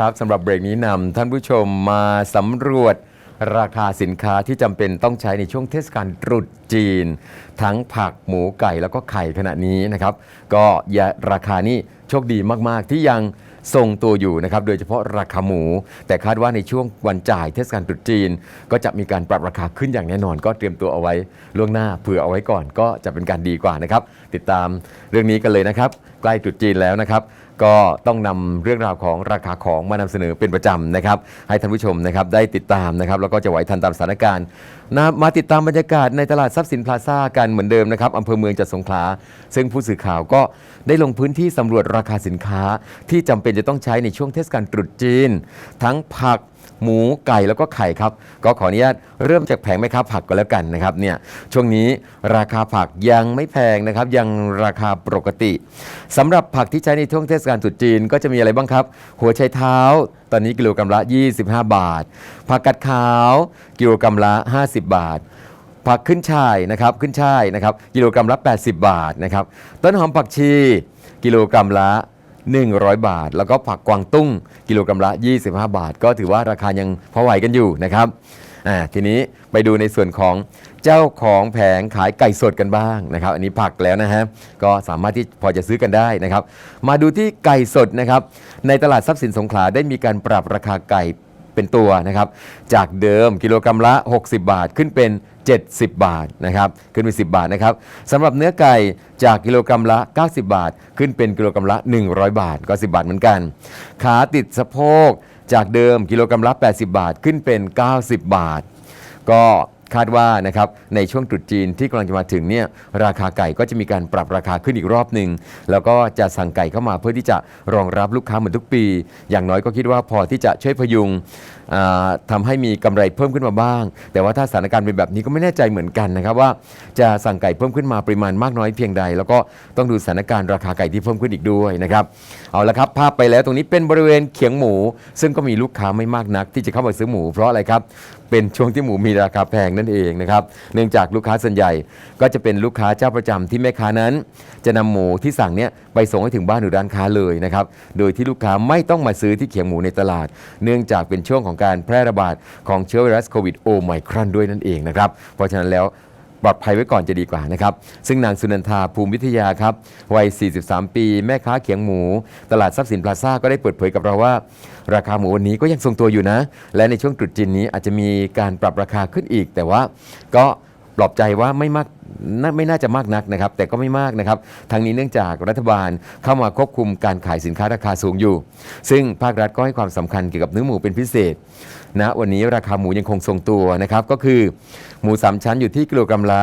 ครับสำหรับเบรกนี้นำท่านผู้ชมมาสำรวจราคาสินค้าที่จำเป็นต้องใช้ในช่วงเทศกาลตรุษจีน ทั้งผักหมูไก่แล้วก็ไข่ขณะนี้นะครับ ก็อย่าราคานี้โชคดีมาก ๆ ที่ยังทรงตัวอยู่นะครับ โดยเฉพาะราคาหมู แต่คาดว่าในช่วงวันจ่ายเทศกาลตรุษจีน ก็จะมีการปรับราคาขึ้นอย่างแน่นอน ก็เตรียมตัวเอาไว้ล่วงหน้าเผื่อเอาไว้ก่อนก็จะเป็นการดีกว่านะครับ ติดตามเรื่องนี้กันเลยนะครับ ใกล้ตรุษจีนแล้วนะครับ ก็ต้องนำเรื่องราวของราคาของมานำเสนอเป็นประจำนะครับ ให้ท่านผู้ชมนะครับได้ติดตามนะครับแล้วก็จะไหวทันตามสถานการณ์นะมาติดตามบรรยากาศในตลาดทรัพย์สินพลาซ่ากันเหมือนเดิมนะครับอำเภอเมืองจังหวัดสงขลาซึ่งผู้สื่อข่าวก็ได้ลงพื้นที่สำรวจราคาสินค้า ที่จำเป็นจะต้องใช้ในช่วงเทศกาลตรุษจีน ทั้งผัก หมูไก่แล้วก็ไข่ครับ ก็ขออนุญาตเริ่มจากแผงแม่ค้าผักก็แล้วกันนะครับเนี่ยช่วงนี้ราคาผักยังไม่แพงนะครับ ยังราคาปกติสำหรับผักที่ใช้ในช่วงเทศกาลตรุษจีนก็จะมีอะไรบ้างครับ หัวไชเท้า ตอนนี้กิโลกรัมละ 25 บาท ผักกัดขาวกิโลกรัมละ 50 บาทผักขึ้นช่ายนะครับขึ้นช่ายนะครับกิโลกรัมละ 80 บาทนะครับต้นหอมผักชี กิโลกรัมละ 100 บาท แล้วก็ผักกวางตุ้งกิโลกรัมละ 25 บาท ก็ถือว่าราคายังพอไหวกันอยู่นะครับอ่าทีนี้ไปดูในส่วนของเจ้าของแผงขายไก่สดกันบ้างนะครับ อันนี้ผักแล้วนะฮะก็สามารถที่พอจะซื้อกันได้นะครับ มาดูที่ไก่สดนะครับ ในตลาดทรัพย์สินสงขลาได้มีการปรับราคาไก่ เป็นตัวนะครับ จากเดิมกิโลกรัมละ 60 บาทขึ้นเป็น 70 บาทนะครับ ขึ้นเป็น 10 บาทนะครับสำหรับเนื้อไก่จากกิโลกรัมละ 90 บาท ขึ้นเป็นกิโลกรัมละ 100 บาท ก็ 10 บาทเหมือนกัน ขาติดสะโพกจากเดิมกิโลกรัมละ 80 บาท ขึ้นเป็น 90 บาท ก็ คาดว่านะครับในช่วงตรุษจีนที่กำลังจะมาถึงเนี่ยราคาไก่ก็จะมีการปรับราคาขึ้นอีกรอบหนึ่งแล้วก็จะสั่งไก่เข้ามาเพื่อที่จะรองรับลูกค้าเหมือนทุกปี อย่างน้อยก็คิดว่าพอที่จะช่วยพยุง ทำาให้มีกำไรเพิ่มขึ้นมาบ้าง แต่ว่าถ้าสถานการณ์เป็นแบบนี้ก็ไม่แน่ใจเหมือนกันนะครับว่าจะสั่งไก่เพิ่มขึ้นมาปริมาณมากน้อยเพียงใด แล้วก็ต้องดูสถานการณ์ราคาไก่ที่เพิ่มขึ้นอีกด้วยนะครับเอาละครับภาพไปแล้วตรงนี้เป็นบริเวณเขียงหมู ซึ่งก็มีลูกค้าไม่มากนัก ที่จะเข้ามาซื้อหมู เพราะอะไรครับเป็นช่วงที่หมูมีราคาแพงนั่นเองนะครับเนื่องจากลูกค้าส่วนใหญ่ก็จะเป็นลูกค้าเจ้าประจำที่แม่ค้านั้น จะนำหมูที่สั่งเนี่ยไปส่งให้ถึงบ้านหรือร้านค้าเลยนะครับโดยที่ลูกค้าไม่ต้องมาซื้อที่เขียงหมูในตลาด เนื่องจากเป็นช่วงของการแพร่ระบาดของเชื้อไวรัสโควิดโอไมครอนด้วยนั่นเองนะครับ เพราะฉะนั้นแล้วปลอดภัยไว้ก่อนจะดีกว่านะครับ ซึ่งนางสุนันทาภูมิวิทยาครับวัย 43 ปี แม่ค้าเขียงหมู ตลาดทรัพย์สินพลาซ่าก็ได้เปิดเผยกับเราว่า ราคาหมูวันนี้ก็ยังทรงตัวอยู่นะ และในช่วงตรุษจีนนี้อาจจะมีการปรับราคาขึ้นอีก แต่ว่าก็ ปลอบใจว่าไม่มากน่าไม่น่าจะมากนักนะครับ แต่ก็ไม่มากนะครับทั้งนี้เนื่องจากรัฐบาลเข้ามาควบคุมการขายสินค้าราคาสูงอยู่ ซึ่งภาครัฐก็ให้ความสำคัญเกี่ยวกับเนื้อหมูเป็นพิเศษนะวันนี้ราคาหมูยังคงทรงตัวนะครับก็คือ หมูสามชั้นอยู่ที่กิโลกรัมละ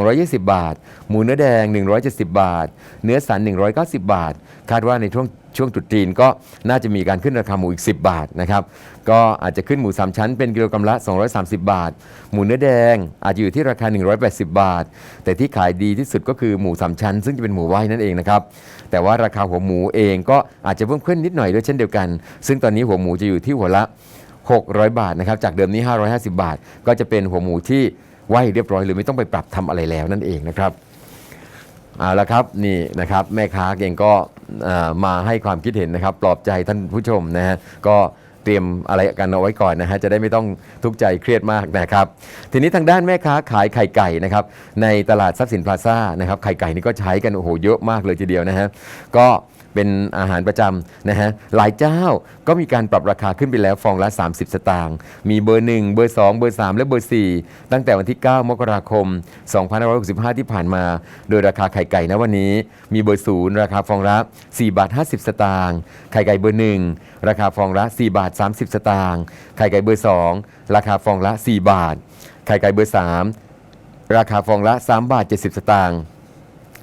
220 บาท หมูเนื้อแดง 170 บาท เนื้อสัน 190 บาท คาดว่าในช่วง ช่วงตรุษจีนก็น่าจะมีการขึ้นราคาหมูอีก 10 บาทนะครับก็อาจจะขึ้นหมูสามชั้นเป็นกิโลกรัมละ 230 บาท หมูเนื้อแดงอาจจะอยู่ที่ราคา 180 บาท แต่ที่ขายดีที่สุดก็คือหมูสามชั้น ซึ่งจะเป็นหมูไหว้นั่นเองนะครับแต่ว่าราคาหัวหมูเองก็อาจจะเพิ่มขึ้นนิดหน่อยด้วยเช่นเดียวกัน ซึ่งตอนนี้หัวหมูจะอยู่ที่หัวละ 600 บาทนะครับจากเดิมนี้ 550 บาท ก็จะเป็นหัวหมูที่ไหวเรียบร้อยหรือไม่ต้องไปปรับทำอะไรแล้วนั่นเองนะครับเอาละครับนี่นะครับแม่ค้าเองก็ มาให้ความคิดเห็นนะครับ ปลอบใจท่านผู้ชมนะฮะก็เตรียมอะไรกันเอาไว้ก่อนนะฮะจะได้ไม่ต้องทุกข์ใจเครียดมากนะครับ ทีนี้ทางด้านแม่ค้าขายไข่ไก่นะครับในตลาดทรัพย์สินพลาซ่านะครับไข่ไก่นี่ก็ใช้กันโอ้โหเยอะมากเลยทีเดียวนะฮะก็ เป็นอาหารประจำนะฮะหลายเจ้าก็มีการปรับราคาขึ้นไปแล้วฟองละ 30 สตางค์มีเบอร์ 1 เบอร์ 2 เบอร์ 3 และเบอร์ 4 ตั้งแต่วันที่ 9 มกราคม 2565 ที่ผ่านมา โดยราคาไข่ไก่นะวันนี้ มีเบอร์ 0 ราคาฟองละ 4 บาท 50 สตางค์ไข่ไก่เบอร์ 1 ราคาฟองละ 4 บาท 30 สตางค์ไข่ไก่เบอร์ 2 ราคาฟองละ 4 บาท ไข่ไก่เบอร์ 3 ราคาฟองละ 3 บาท 70 สตางค์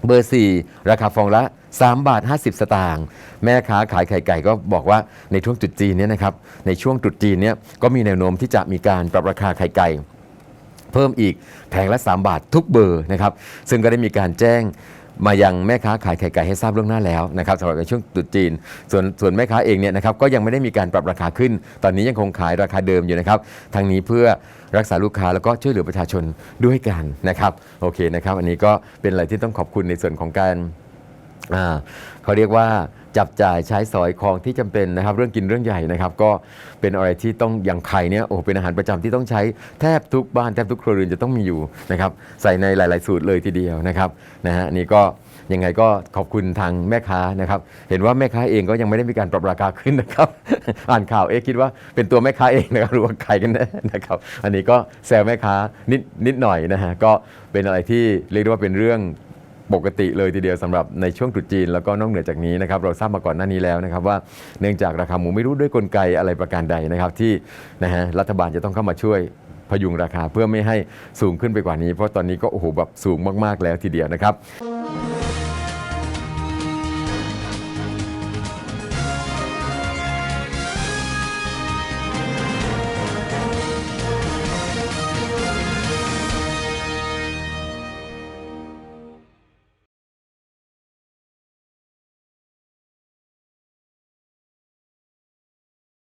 เบอร์ 4 ราคาฟองละ 3 บาท 50 สตางค์แม่ค้าขายไข่ไก่ก็บอกว่าในช่วงตรุษจีนเนี่ยนะครับในช่วงตรุษจีนเนี่ยก็มีแนวโน้มที่จะมีการปรับราคาไข่ไก่เพิ่มอีกแผงละ 3 บาททุกเบอร์นะครับซึ่งก็ได้มีการแจ้งมายังแม่ค้าขายไข่ไก่ให้ทราบล่วงหน้าแล้วนะครับสำหรับในช่วงตรุษจีน ส่วนส่วนแม่ค้าเองเนี่ยนะครับก็ยังไม่ได้มีการปรับราคาขึ้น ตอนนี้ยังคงขายราคาเดิมอยู่นะครับทางนี้เพื่อรักษาลูกค้าแล้วก็ช่วยเหลือประชาชนด้วยกันนะครับโอเคนะครับ อันนี้ก็เป็นอะไรที่ต้องขอบคุณในส่วนของการ อ่าเขาเรียกว่าจับจ่ายใช้สอยของที่จำเป็นนะครับ เรื่องกินเรื่องใหญ่นะครับ ก็เป็นอะไรที่ต้องอย่างไข่เนี่ยโอ้เป็นอาหารประจำที่ต้องใช้แทบทุกบ้านแทบทุกครัวเรือนจะต้องมีอยู่นะครับ ใส่ในหลาย ๆ สูตรเลยทีเดียวนะครับนะฮะนนี่ก็ยังไงก็ขอบคุณทางแม่ค้านะครับ เห็นว่าแม่ค้าเองก็ยังไม่ได้มีการปรับราคาขึ้นนะครับ อ่านข่าวเอ๊ะคิดว่าเป็นตัวแม่ค้าเองนะครับหรือว่าใครกันแน่นะครับ อันนี้ก็แซวแม่ค้านิดนิดหน่อยนะฮะก็เป็นอะไรที่เรียกได้ว่าเป็นเรื่อง ปกติเลยทีเดียวสำหรับในช่วงตรุษจีน แล้วก็นอกเหนือจากนี้นะครับเราทราบมาก่อนหน้านี้แล้วนะครับว่าเนื่องจากราคาหมูไม่รู้ด้วยกลไกอะไรประการใดนะครับที่นะฮะรัฐบาลจะต้องเข้ามาช่วยพยุงราคาเพื่อไม่ให้สูงขึ้นไปกว่านี้ เพราะตอนนี้ก็โอ้โหแบบสูงมาก ๆ แล้วทีเดียวนะครับ